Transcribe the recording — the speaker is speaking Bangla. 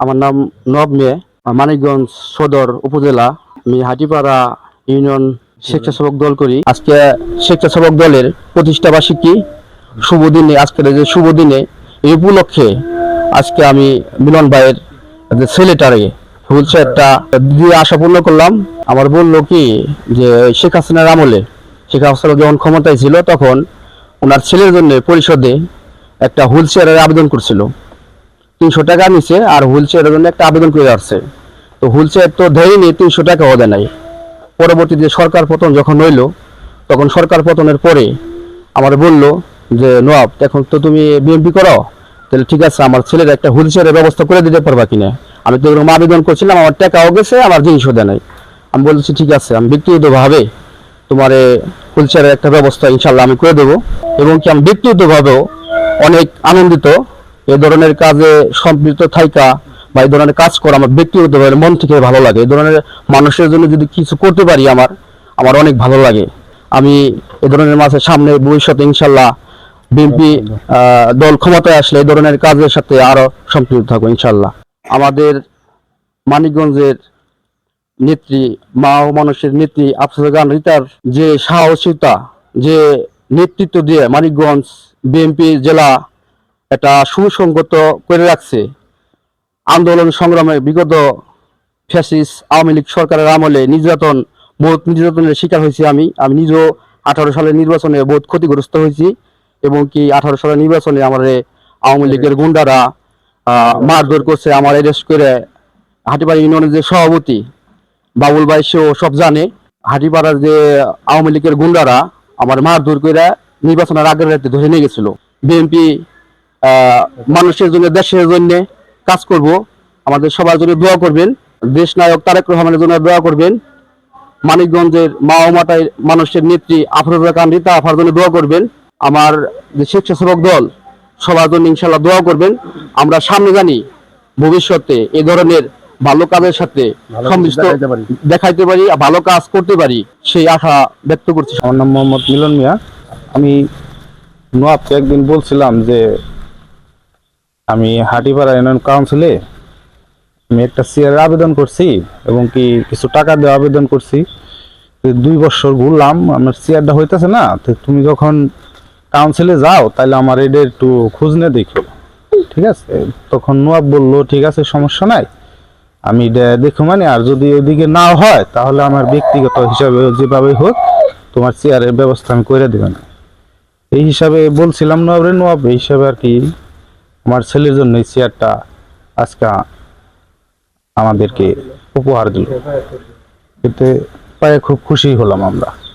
আমার নাম নব মেয়ে মানিকগঞ্জ সদর উপজেলা। আমি হাটিপাড়া ইউনিয়ন স্বেচ্ছাসেবক দল করি। আজকে স্বেচ্ছাসেবক দলের প্রতিষ্ঠা বার্ষিকী শুভ দিনে, আজকের যে শুভ দিনে, এই উপলক্ষে আজকে আমি মিলন ভাইয়ের যে ছেলেটারে হুইল চেয়ারটা দিয়ে আশা পূর্ণ করলাম। আমার বলল কি যে, শেখ হাসিনার আমলে, শেখ হাসিনা যখন ক্ষমতায় ছিল তখন ওনার ছেলের জন্য পরিষদে একটা হুইল চেয়ারের আবেদন করছিল। তিনশো টাকা নিছে আর হুইল চেয়ারের জন্য একটা আবেদন করে আসছে। তো হুইল চেয়ার তো দেয়নি, তিনশো টাকা ওদের নাই। পরবর্তীতে সরকার পতন যখন হইল, তখন সরকার পতনের পরে আমার বলল যে নোয়াব এখন তো তুমি বিএমপি করো, তাহলে ঠিক আছে, আমার ছেলের একটা হুইল চেয়ারের ব্যবস্থা করে দিতে পারবা কিনা? আমি তো এরকম আবেদন করছিলাম, আমার টাকাও গেছে, আমার জিনিসও দেয় নাই। আমি বলছি, ঠিক আছে, আমি ব্যক্তিগতভাবে তোমার হুইল চেয়ারের একটা ব্যবস্থা ইনশাল্লাহ আমি করে দেবো এবং কি আমি ব্যক্তিগতভাবেও অনেক আনন্দিত এ ধরনের কাজে সম্পৃক্ত থাইকা বা এই ধরনের কাজ করা আমার ব্যক্তিগতভাবে মন থেকে ভালো লাগে। এই ধরনের মানুষের জন্য যদি কিছু করতে পারি আমার আমার অনেক ভালো লাগে। আমি এ ধরনের মাঝে সামনে ভবিষ্যতে ইনশাল্লাহ বিএনপি দল ক্ষমতায় আসলে এই ধরনের কাজের সাথে আরও সম্পৃক্ত থাকব ইনশাল্লাহ। আমাদের মানিকগঞ্জের নেত্রী মা ও মানুষের নেত্রী আফসা গান রিতার যে সাহসিতা যে নেতৃত্ব দিয়ে মানিকগঞ্জ বিএনপি জেলা একটা সুসংগত করে রাখছে। আন্দোলন সংগ্রামে বিগত ফ্যাসিস আওয়ামী লীগ সরকারের আমলে নির্যাতন, বহুত নির্যাতনের শিকার হয়েছি আমি। আমি নিজেও আঠারো সালের নির্বাচনে বহুত ক্ষতিগ্রস্ত হয়েছি এবং কি আঠারো সালের নির্বাচনে আমার আওয়ামী লীগের গুন্ডারা মারধর করছে আমার এরেস্ট করে হাটিপাড়া ইউনিয়নের যে সভাপতি বাবুল ভাই, সেও সব জানে। হাটিপাড়ার যে আওয়ামী লীগের গুন্ডারা আমার মারধর করে নির্বাচনের আগের রাতে ধরে নিয়ে গেছিল। বিএনপি মানুষের জন্য দেশের জন্য কাজ করব। আমাদের সবার জন্য দোয়া করবেন। দেশ নায়ক তারেক রহমানের জন্য দোয়া করবেন। মানিকগঞ্জের মা ও মাতাই মানুষের নেত্রী আফরোজা খান রীতা আফার জন্য দোয়া করবেন। আমার যে স্বেচ্ছাসেবক দল সবার জন্য ইনশাল্লাহ দোয়া করবেন। আমরা সামনে জানি ভবিষ্যতে এ ধরনের ভালো কাজের সাথে দেখাইতে পারি। ভালো কাজ করতে পারি সেই আশা ব্যক্ত করছি। আমার নাম মোহাম্মদ মিলন মিয়া। আমি নোয়াবকে একদিন বলছিলাম যে আমি হাটিপাড়া ইউনিয়ন কাউন্সিলে আমি একটা সিআর আবেদন করছি এবং কি কিছু টাকা দিয়ে আবেদন করছি। দুই বছর ঘুরলাম, আমার সিআরটা হইতেছে না, তো তুমি যখন কাউন্সিলে যাও তাহলে আমার এটা একটু খোঁজ নিয়ে দেখো। ঠিক আছে? তখন নোয়াব বলল, ঠিক আছে, সমস্যা নাই। আমি এটা দেখো মানে আর যদি ওইদিকে না হয়, তাহলে আমার ব্যক্তিগত হিসাবে যেভাবে হোক, তোমার চেয়ারের ব্যবস্থা আমি করে দেবেন। এই হিসাবে বলছিলাম নোয়াবরে নোয়াব এই হিসাবে আর কি আমার ছেলের জন্য এই চেয়ারটা আজকে আমাদেরকে উপহার দিল। এতে পায়ে খুব খুশি হলাম আমরা।